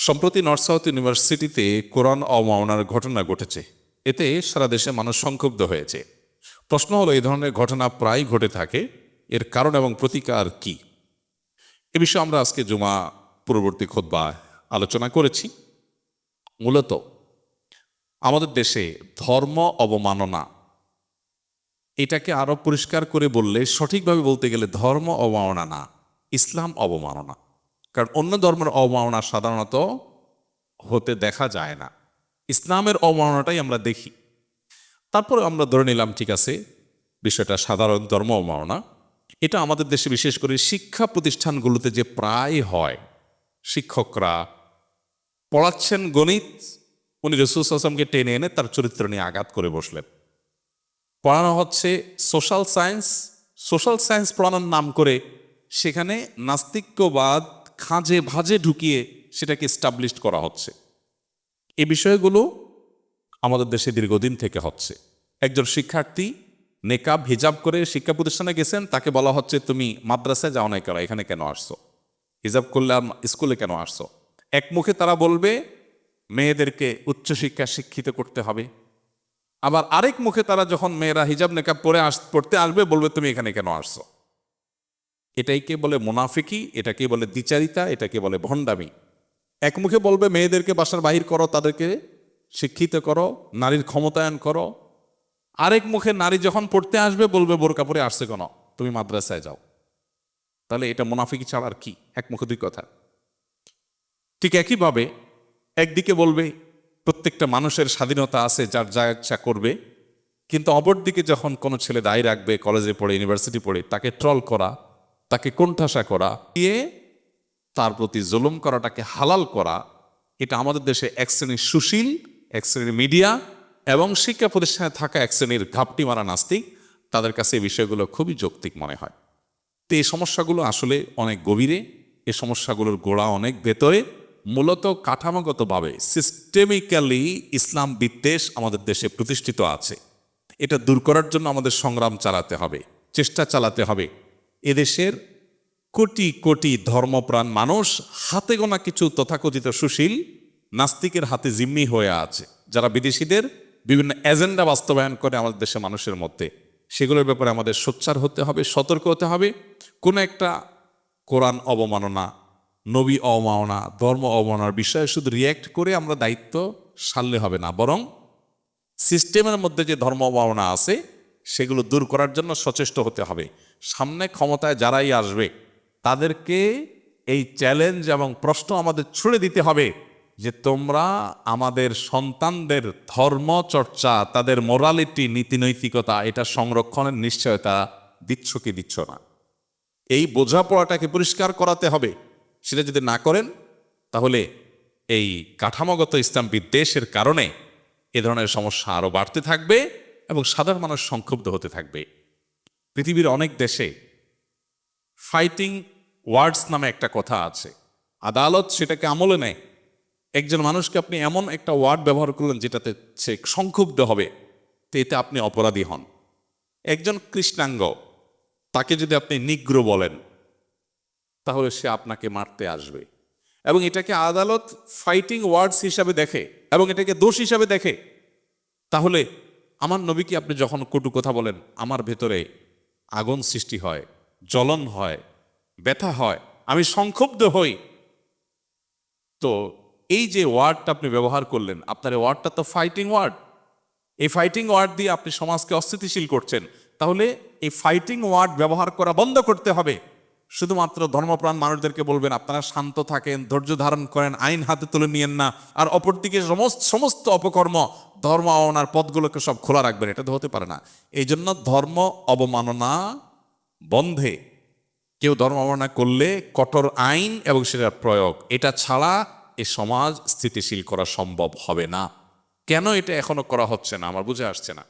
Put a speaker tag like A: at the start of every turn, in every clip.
A: সম্প্রতি north south ইউনিভার্সিটিতে কোরআন অবমাননার ঘটনা ঘটেছে। এতে সারা দেশে মানুষ সংক্ষুব্ধ হয়েছে। প্রশ্ন হলো, এই ধরনের ঘটনা প্রায় ঘটে থাকে। এর কারণ এবং প্রতিকার কি? এ বিষয়ে আমরা আজকে জুমা পূর্ববর্তী খোদ্া আলোচনা করেছি। মূলত, আমাদের দেশে ধর্ম অবমাননা, এটাকে আরও পরিষ্কার করে বললে, সঠিকভাবে বলতে গেলে ধর্ম অবমাননা, ইসলাম অবমাননা। কারণ অন্য ধর্মের অবমাননা সাধারণত হতে দেখা যায় না। ইসলামের অবমাননাটাই আমরা দেখি। তারপরে আমরা ধরে নিলাম, ঠিক আছে, বিষয়টা সাধারণ ধর্ম অবমাননা। এটা আমাদের দেশে বিশেষ করে শিক্ষা প্রতিষ্ঠানগুলোতে যে প্রায় হয়, শিক্ষকরা পড়াচ্ছেন গণিত, উনি রসুল আসলামকে টেনে এনে তার চরিত্র নিয়ে আঘাত করে বসলেন। পড়ানো হচ্ছে সোশ্যাল সায়েন্স সোশ্যাল সায়েন্স পড়ানোর নাম করে সেখানে নাস্তিক্যবাদ খাঁজে ভাজে ঢুকিয়ে সেটাকে স্টাবলিশ করা হচ্ছে। এই বিষয়গুলো আমাদের দেশে দীর্ঘদিন থেকে হচ্ছে। একজন শিক্ষার্থী নেকাব হিজাব করে শিক্ষা প্রতিষ্ঠানে গেছেন, তাকে বলা হচ্ছে, তুমি মাদ্রাসায় যাও নাই কেন? এখানে কেন আসছো? হিজাব করলে স্কুলে কেন আসছো? এক মুখে তারা বলবে, মেয়েদেরকে উচ্চশিক্ষা শিক্ষিত করতে হবে। আবার আরেক মুখে তারা যখন মেয়েরা হিজাব নেকাব পরে আস পড়তে আসবে, বলবে, তুমি এখানে কেন আসছো? এটাইকে বলে মোনাফিকি, এটাকে বলে দ্বিচারিতা, এটাকে বলে ভণ্ডামি। এক মুখে বলবে, মেয়েদেরকে বাসার বাহির করো, তাদেরকে শিক্ষিত করো, নারীর ক্ষমতায়ন করো। আরেক মুখে নারী যখন পড়তে আসবে, বলবে বোরকা পরে আসছে কেন? তুমি মাদ্রাসায় যাও। তাহলে এটা মুনাফিকি ছাড়া আর কি? এক মুখে দুই কথা। ঠিক একইভাবে একদিকে বলবে, প্রত্যেকটা মানুষের স্বাধীনতা আছে, যার যা ইচ্ছা করবে। কিন্তু অপরদিকে যখন কোনো ছেলে দায়ী রাখবে, কলেজে পড়ে, ইউনিভার্সিটি পড়ে, তাকে ট্রল করা তাকে কোণঠাসা করা, দিয়ে তার প্রতি জুলুম করাটাকে হালাল করা, এটা আমাদের দেশে এক শ্রেণির সুশীল, এক শ্রেণির মিডিয়া এবং শিক্ষা প্রতিষ্ঠানে থাকা এক শ্রেণির ঘাপটি মারা নাস্তিক, তাদের কাছে এই বিষয়গুলো খুবই যৌক্তিক মনে হয়। তো এই সমস্যাগুলো আসলে অনেক গভীরে, এই সমস্যাগুলোর গোড়া অনেক ভেতরে, মূলত কাঠামোগতভাবে সিস্টেমিক্যালি ইসলাম বিদ্বেষ আমাদের দেশে প্রতিষ্ঠিত আছে। এটা দূর করার জন্য আমাদের সংগ্রাম চালাতে হবে, চেষ্টা চালাতে হবে এদেশের কোটি কোটি ধর্মপ্রাণ মানুষ হাতে গোনা কিছু তথাকথিত সুশীল নাস্তিকের হাতে জিম্মি হয়ে আছে, যারা বিদেশিদের বিভিন্ন এজেন্ডা বাস্তবায়ন করে আমাদের দেশের মানুষের মধ্যে। সেগুলোর ব্যাপারে আমাদের সোচ্চার হতে হবে, সতর্ক হতে হবে। কোনো একটা কোরআন অবমাননা, নবী অবমাননা, ধর্ম অবমাননার বিষয়ে শুধু রিয়্যাক্ট করে আমরা দায়িত্ব সারলে হবে না, বরং সিস্টেমের মধ্যে যে ধর্ম অবমাননা আছে সেগুলো দূর করার জন্য সচেষ্ট হতে হবে। সামনে ক্ষমতায় যারাই আসবে, তাদেরকে এই চ্যালেঞ্জ এবং প্রশ্ন আমাদের ছুড়ে দিতে হবে যে তোমরা আমাদের সন্তানদের ধর্ম চর্চা তাদের মোরালিটি নীতিনৈতিকতা, এটা সংরক্ষণের নিশ্চয়তা দিচ্ছ কি দিচ্ছ না। এই বোঝাপড়াটাকে পরিষ্কার করাতে হবে। সেটা যদি না করেন, তাহলে এই কাঠামোগত ইসলাম বিদ্বেষের কারণে এ ধরনের সমস্যা আরও বাড়তে থাকবে। এবং সাধারণ মানুষ সংক্ষুব্ধ হতে থাকবে। পৃথিবীর অনেক দেশে ফাইটিং ওয়ার্ডস নামে একটা কথা আছে। আদালত সেটাকে আমলে নেয়। একজন মানুষকে আপনি এমন একটা ওয়ার্ড ব্যবহার করলেন যেটাতে সে সংক্ষুব্ধ হবে, তো এতে আপনি অপরাধী হন। একজন কৃষ্ণাঙ্গ, তাকে যদি আপনি নিগ্র বলেন, তাহলে সে আপনাকে মারতে আসবে। এবং এটাকে আদালত ফাইটিং ওয়ার্ডস হিসাবে দেখে এবং এটাকে দোষ হিসাবে দেখে। তাহলে আমার নবীকে আপনি যখন কটু কথা বলেন, আমার ভেতরে আগুন সৃষ্টি হয়, জ্বলন হয়, ব্যথা হয়, আমি সংক্ষুব্ধ হই। তো এই যে ওয়ার্ডটা আপনি ব্যবহার করলেন, আপনার এই ওয়ার্ডটা তো ফাইটিং ওয়ার্ড। এই ফাইটিং ওয়ার্ড দিয়ে আপনি সমাজকে অস্থিতিশীল করছেন। তাহলে এই ফাইটিং ওয়ার্ড ব্যবহার করা বন্ধ করতে হবে। শুধুমাত্র ধর্মপ্রাণ মানুষদেরকে বলবেন, আপনারা শান্ত থাকেন, ধৈর্য ধারণ করেন, আইন হাতে তুলে নিয়েন না। আর অপরদিকে সমস্ত সমস্ত অপকর্ম ধর্ম অবমাননার পথগুলোকে সব খোলা রাখবেন, এটা তো হতে পারে না। এই জন্য ধর্ম অবমাননা বন্ধে কেউ ধর্ম অবমাননা করলে কঠোর আইন এবং সেটার প্রয়োগ, এটা ছাড়া এ সমাজ স্থিতিশীল করা সম্ভব হবে না। কেন এটা এখনও করা হচ্ছে না? আমার বুঝে আসছে না।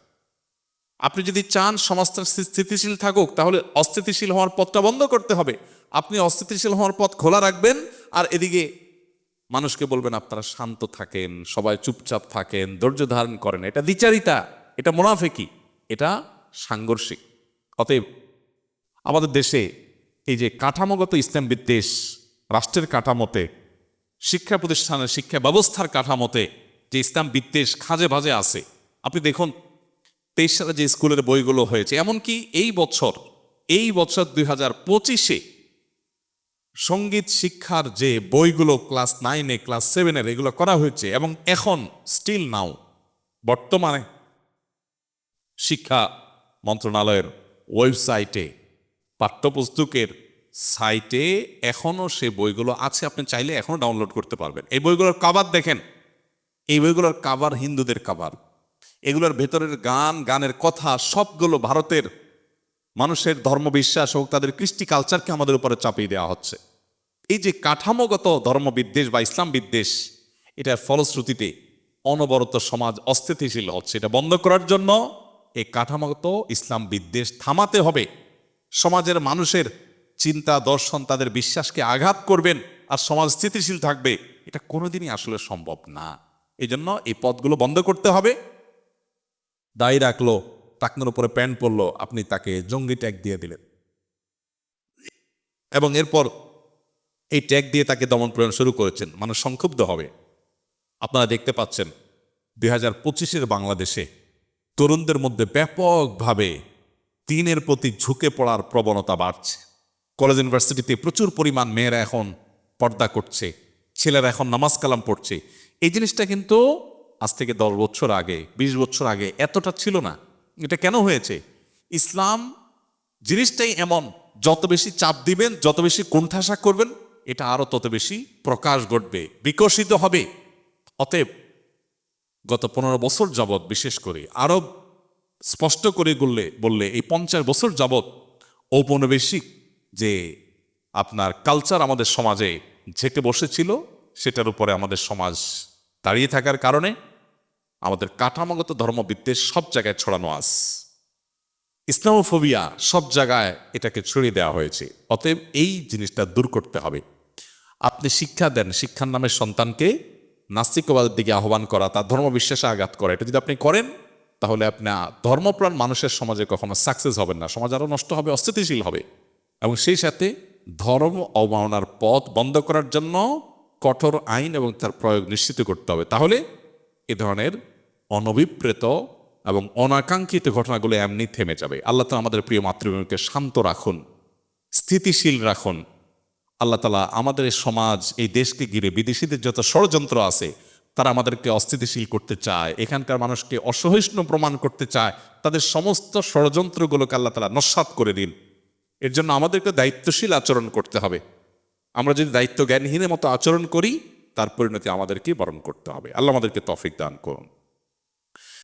A: আপনি যদি চান সমাজটা স্থিতিশীল থাকুক, তাহলে অস্থিতিশীল হওয়ার পথটা বন্ধ করতে হবে। আপনি অস্থিতিশীল হওয়ার পথ খোলা রাখবেন, আর এদিকে মানুষকে বলবেন, আপনারা শান্ত থাকেন, সবাই চুপচাপ থাকেন, ধৈর্য ধারণ করেন। এটা দ্বিচারিতা, এটা মোনাফেকি, এটা সাংঘর্ষিক। অতএব আমাদের দেশে এই যে কাঠামোগত ইসলাম বিদ্বেষ, রাষ্ট্রের কাঠামোতে, শিক্ষা প্রতিষ্ঠানের শিক্ষা ব্যবস্থার কাঠামোতে যে ইসলাম বিদ্বেষ খাজে ভাজে আছে, আপনি দেখুন, তেইশ সালে যে স্কুলের বইগুলো হয়েছে, এমনকি এই বছর এই বছর দুই হাজার পঁচিশে সংগীত শিক্ষার যে বইগুলো ক্লাস নাইনে, ক্লাস সেভেনের এগুলো করা হয়েছে এবং এখন স্টিল নাও বর্তমানে শিক্ষা মন্ত্রণালয়ের ওয়েবসাইটে, পাঠ্যপুস্তকের সাইটে এখনও সে বইগুলো আছে। আপনি চাইলে এখনও ডাউনলোড করতে পারবেন। এই বইগুলোর কাবার দেখেন। এই বইগুলোর কাবার হিন্দুদের কাবার এগুলোর ভেতরের গান, গানের কথা, সবগুলো ভারতের মানুষের ধর্মবিশ্বাস হোক, তাদের কৃষ্টি কালচারকে আমাদের উপরে চাপিয়ে দেওয়া হচ্ছে। এই যে কাঠামোগত ধর্মবিদ্বেষ বা ইসলাম বিদ্বেষ, এটার ফলশ্রুতিতে অনবরত সমাজ অস্থিতিশীল হচ্ছে। এটা বন্ধ করার জন্য এই কাঠামোগত ইসলাম বিদ্বেষ থামাতে হবে। সমাজের মানুষের চিন্তা, দর্শন, তাদের বিশ্বাসকে আঘাত করবেন আর সমাজ স্থিতিশীল থাকবে, এটা কোনোদিনই আসলে সম্ভব না। এই জন্য এই পথগুলো বন্ধ করতে হবে। দায়ী রাখল টাকনোর উপরে প্যান্ট পরলো, আপনি তাকে জঙ্গি ট্যাগ দিয়ে দিলেন। এবং এরপর এই ট্যাগ দিয়ে তাকে দমন প্রেরণ শুরু করেছেন। মানুষ সংক্ষুব্ধ হবে। আপনারা দেখতে পাচ্ছেন, দুই হাজার পঁচিশের বাংলাদেশে তরুণদের মধ্যে ব্যাপকভাবে দিনের প্রতি ঝুঁকে পড়ার প্রবণতা বাড়ছে। কলেজ ইউনিভার্সিটিতে প্রচুর পরিমাণ মেয়েরা এখন পর্দা করছে, ছেলেরা এখন নামাজ কালাম পড়ছে। এই জিনিসটা কিন্তু আজ থেকে দশ বছর আগে, বিশ বছর আগে এতটা ছিল না। এটা কেন হয়েছে? ইসলাম জিনিসটাই এমন, যত বেশি চাপ দিবেন, যত বেশি কোণঠাসা করবেন, এটা আরও তত বেশি প্রকাশ ঘটবে, বিকশিত হবে। অতএব গত পনেরো বছর যাবৎ, বিশেষ করে আরব স্পষ্ট করে বললে বললে এই পঞ্চাশ বছর যাবৎ ঔপনিবেশিক যে আপনার কালচার আমাদের সমাজে ঝেঁকে বসেছিল, সেটার উপরে আমাদের সমাজ দাঁড়িয়ে থাকার কারণে আমাদের কাঠামোগত ধর্মবিদ্বেষ সব জায়গায় ছড়ানো আস ইসলামোফোবিয়া সব জায়গায় এটাকে ছড়িয়ে দেওয়া হয়েছে। অতএব এই জিনিসটা দূর করতে হবে। আপনি শিক্ষা দেন, শিক্ষার নামে সন্তানকে নাস্তিকবাদের দিকে আহ্বান করা, তার ধর্মবিশ্বাসে আঘাত করা, এটা যদি আপনি করেন, তাহলে আপনি ধর্মপ্রাণ মানুষের সমাজে কখনো সাকসেস হবেন না। সমাজ আরও নষ্ট হবে, অস্থিতিশীল হবে। এবং সেই সাথে ধর্ম অবমাননার পথ বন্ধ করার জন্য কঠোর আইন এবং তার প্রয়োগ নিশ্চিত করতে হবে। তাহলে এ ধরনের অনভিপ্রেত এবং অনাকাঙ্ক্ষিত ঘটনাগুলো এমনি থেমে যাবে। আল্লাহ তালা আমাদের প্রিয় মাতৃভূমিকে শান্ত রাখুন, স্থিতিশীল রাখুন। আল্লাহ তালা আমাদের সমাজ, এই দেশকে ঘিরে বিদেশিদের যত ষড়যন্ত্র আছে, তারা আমাদেরকে অস্থিতিশীল করতে চায়, এখানকার মানুষকে অসহিষ্ণু প্রমাণ করতে চায়, তাদের সমস্ত ষড়যন্ত্রগুলোকে আল্লাহ তালা নস্বাত করে দিন। এর জন্য আমাদেরকে দায়িত্বশীল আচরণ করতে হবে। আমরা যদি দায়িত্ব জ্ঞানহীনের মতো আচরণ করি, তার পরিণতি আমাদেরকে বরণ করতে হবে। আল্লাহ আমাদেরকে তফিক দান করুন।